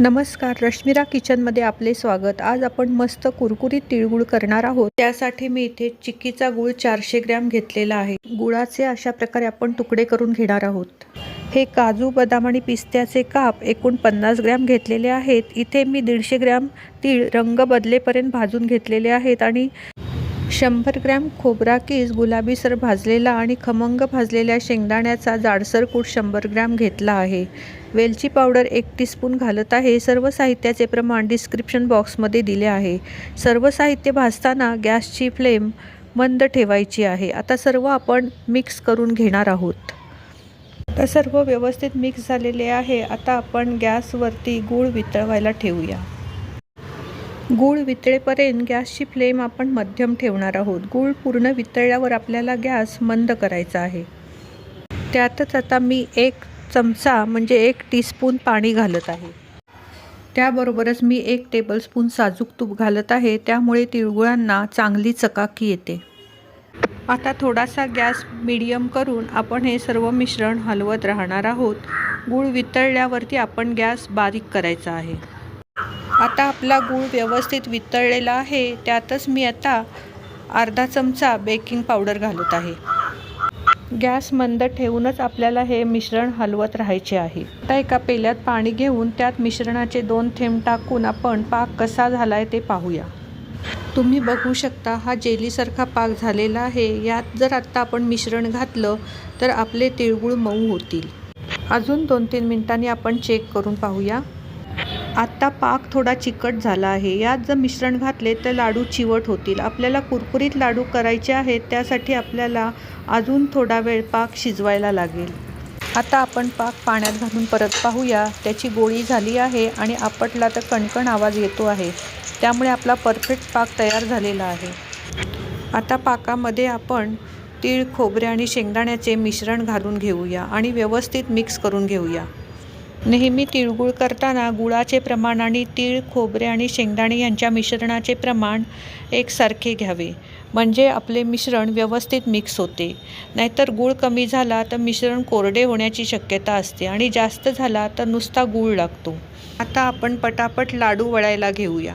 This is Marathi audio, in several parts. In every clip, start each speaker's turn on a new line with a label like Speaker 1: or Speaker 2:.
Speaker 1: नमस्कार रश्मिरा किचनमध्ये आपले स्वागत. आज आपण मस्त कुरकुरीत तिळगुळ करणार आहोत. त्यासाठी मी इथे चिक्कीचा गुळ चारशे ग्रॅम घेतलेला आहे. गुळाचे अशा प्रकारे आपण तुकडे करून घेणार आहोत. हे काजू बदाम आणि पिस्त्याचे काप एकूण पन्नास ग्रॅम घेतलेले आहेत. इथे मी दीडशे ग्रॅम तीळ रंग बदलेपर्यंत भाजून घेतलेले आहेत आणि शंभर ग्रॅम खोबरा किस गुलाबीसर भाजलेला आणि खमंग भाजलेल्या शेंगदाण्याचा जाडसर कूट शंभर ग्रॅम घेतला आहे. वेलची पावडर एक टीस्पून घालत आहे. सर्व साहित्याचे प्रमाण डिस्क्रिप्शन बॉक्समध्ये दिले आहे. सर्व साहित्य भाजताना गॅसची फ्लेम मंद ठेवायची आहे. आता सर्व आपण मिक्स करून घेणार आहोत. आता सर्व व्यवस्थित मिक्स झालेले आहे. आता आपण गॅसवरती गूळ वितळवायला ठेवूया. गूळ वितळेपर्यंत गॅसची फ्लेम आपण मध्यम ठेवणार आहोत. गूळ पूर्ण वितळल्यावर आपल्याला गॅस मंद करायचा आहे. त्यातच आता मी एक चमचा म्हणजे एक टीस्पून पाणी घालत आहे. त्याबरोबरच मी एक टेबलस्पून साजूक तूप घालत आहे. त्यामुळे तिळगुळांना चांगली चकाकी येते. आता थोडासा गॅस मिडियम करून आपण हे सर्व मिश्रण हलवत राहणार आहोत. गूळ वितळल्यावरती आपण गॅस बारीक करायचा आहे. आता आपला गूळ व्यवस्थित वितळलेला आहे त्यातच मी आता अर्धा चमचा बेकिंग पावडर घालत आहे. गॅस मंद ठेवूनच आपल्याला हे मिश्रण हलवत राहायचे आहे. आता एका पेल्यात पाणी घेऊन त्यात मिश्रणाचे दोन थेंब टाकून आपण पाक कसा झाला आहे ते पाहूया. तुम्ही बघू शकता हा जेलीसारखा पाक झालेला आहे. यात जर आत्ता आपण मिश्रण घातलं तर आपले तिळगुळ मऊ होतील. अजून दोन तीन मिनिटांनी आपण चेक करून पाहूया. आत्ता पाक थोडा चिकट झाला आहे. यात जर मिश्रण घातले तर लाडू चिवट होतील. आपल्याला कुरकुरीत लाडू करायचे आहेत त्यासाठी आपल्याला अजून थोडा वेळ पाक शिजवायला लागेल. आता आपण पाक पाण्यात घालून परत पाहूया. त्याची गोळी झाली आहे आणि आपटला तर कणकण आवाज येतो आहे. त्यामुळे आपला परफेक्ट पाक तयार झालेला आहे. आता पाकामध्ये आपण तीळ खोबरे आणि शेंगदाण्याचे मिश्रण घालून घेऊया आणि व्यवस्थित मिक्स करून घेऊया. नेहमी तिळगुळ करताना गुळाचे प्रमाण आणि तीळ खोबरे आणि शेंगदाणे यांच्या मिश्रणाचे प्रमाण एकसारखे घ्यावे. म्हणजे आपले मिश्रण व्यवस्थित मिक्स होते. नाहीतर गूळ कमी झाला तर मिश्रण कोरडे होण्याची शक्यता असते आणि जास्त झाला तर नुसता गूळ लागतो. आता आपण पटापट लाडू वळायला घेऊया.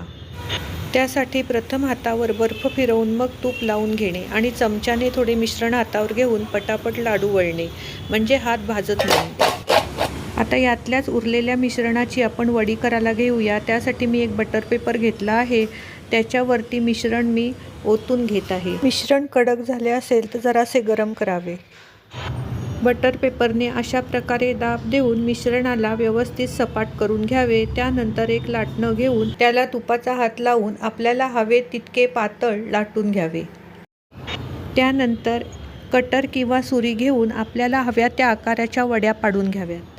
Speaker 1: त्यासाठी प्रथम हातावर बर्फ फिरवून मग तूप लावून घेणे आणि चमच्याने थोडे मिश्रण हातावर घेऊन पटापट लाडू वळणे. म्हणजे हात भाजत नाही. आता यातल्याच उरलेल्या मिश्रणाची आपण वडी करायला घेऊया. त्यासाठी मी एक बटर पेपर घेतला आहे. त्याच्यावरती मिश्रण मी ओतून घेत आहे. मिश्रण कडक झाले असेल तर जरासे गरम करावे. बटर पेपरने अशा प्रकारे दाब देऊन मिश्रणाला व्यवस्थित सपाट करून घ्यावे. त्यानंतर एक लाटणं घेऊन त्याला तुपाचा हात लावून आपल्याला हवे तितके पातळ लाटून घ्यावे. त्यानंतर कटर किंवा सुरी घेऊन आपल्याला हव्या त्या आकाराच्या वड्या पाडून घ्याव्यात.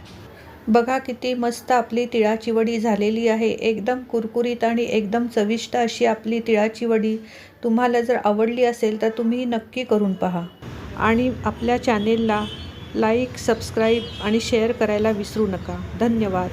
Speaker 1: बघा किती मस्त आपली तिळाची वडी झालेली आहे. एकदम कुरकुरीत आणि एकदम चविष्ट अशी आपली तिळाची वडी तुम्हाला जर आवडली असेल तर तुम्ही नक्की करून पहा. आणि आपल्या चॅनेलला लाईक सबस्क्राईब आणि शेअर करायला विसरू नका. धन्यवाद.